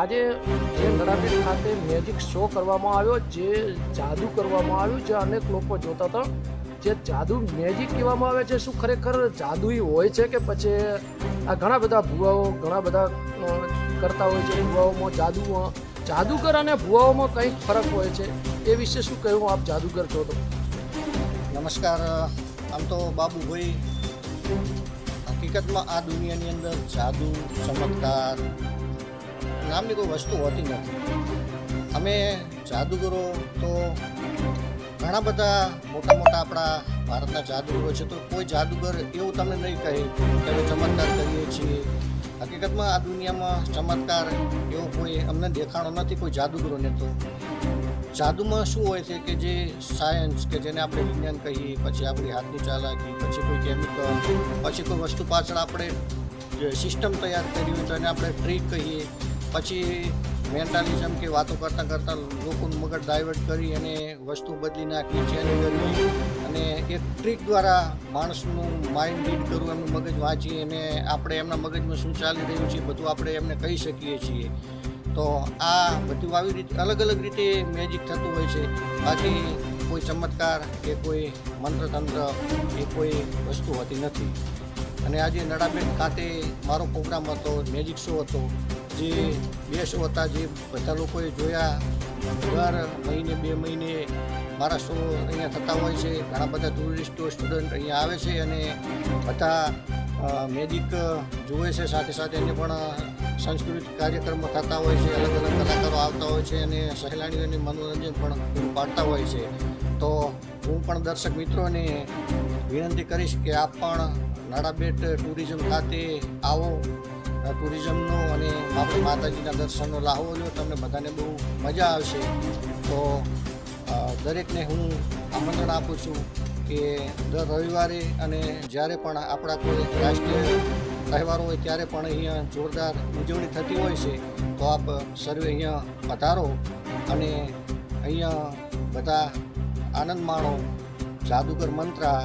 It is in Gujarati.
આજે જે નડાબેટ ખાતે મેજિક શો કરવામાં આવ્યો, જે જાદુ કરવામાં આવ્યું જે અનેક લોકો જોતા હતા. જે જાદુ મેજિક કહેવામાં આવે છે, શું ખરેખર જાદુઈ હોય છે કે પછી આ ઘણા બધા ભુવાઓ, ઘણા બધા કરતા હોય છે ભૂવાઓમાં જાદુ જાદુગર અને ભુવાઓમાં કંઈક ફરક હોય છે, એ વિશે શું કહ્યું આપ જાદુગર છો તો? નમસ્કાર આમ તો બાબુભાઈ, હકીકતમાં આ દુનિયાની અંદર જાદુ, ચમત્કાર નામની કોઈ વસ્તુ હોતી નથી. અમે જાદુગરો તો ઘણા બધા મોટા મોટા આપણા ભારતના જાદુગરો છે, તો કોઈ જાદુગર એવું તમે નહીં કહે, કે અમે ચમત્કાર કરીએ છીએ. હકીકતમાં આ દુનિયામાં ચમત્કાર એવો કોઈ અમને દેખાણો નથી કોઈ જાદુગરોને તો. જાદુમાં શું હોય છે કે જે સાયન્સ કે જેને આપણે વિજ્ઞાન કહીએ, પછી આપણી હાથની ચાલાકી, પછી કોઈ કેમિકલ પછી કોઈ વસ્તુ પાછળ આપણે સિસ્ટમ તૈયાર કરી હોય તો એને આપણે ટ્રીક કહીએ. પછી મેન્ટાલિઝમ કે વાતો કરતાં કરતાં લોકોનું મગજ ડાયવર્ટ કરી અને વસ્તુ બદલી નાખી ચેન્જ કરવી અને એક ટ્રીક દ્વારા માણસનું માઇન્ડ રીડ કરવું, એમનું મગજ વાંચી અને આપણે એમના મગજમાં શું ચાલી રહ્યું છે બધું આપણે એમને કહી શકીએ છીએ. તો આ બધું આવી રીતે અલગ અલગ રીતે મેજિક થતું હોય છે. બાકી કોઈ ચમત્કાર કે કોઈ મંત્રતંત્ર એ કોઈ વસ્તુ હોતી નથી. અને આજે નડાબેન ખાતે મારો પ્રોગ્રામ હતો મેજિક શો હતો. જે બે હતા જે બધા લોકોએ જોયા. દર મહિને બે મહિને મારા શો અહીંયા થતા હોય છે. ઘણા બધા ટુરિસ્ટો, સ્ટુડન્ટ અહીંયા આવે છે અને બધા મેજિક જુએ છે. સાથે સાથે એને પણ સાંસ્કૃતિક કાર્યક્રમો થતા હોય છે. અલગ અલગ કલાકારો આવતા હોય છે અને સહેલાણીઓને મનોરંજન પણ પાડતા હોય છે. તો હું પણ દર્શક મિત્રોને વિનંતી કરીશ કે આપ પણ નાડાબેટ ટુરિઝમ ખાતે આવો. ટુરિઝમનો અને આપણે માતાજીના દર્શનનો લાહવો લો તમને બધાને બહુ મજા આવશે. તો દરેકને હું આમંત્રણ આપું છું કે દર રવિવારે અને જ્યારે પણ આપણા કોઈ રાષ્ટ્રીય તહેવારો હોય ત્યારે પણ અહીંયા જોરદાર ઉજવણી થતી હોય છે, તો આપ સર્વે અહીંયા પધારો અને અહીંયા બધા આનંદ માણો. જાદુગર મંત્રા.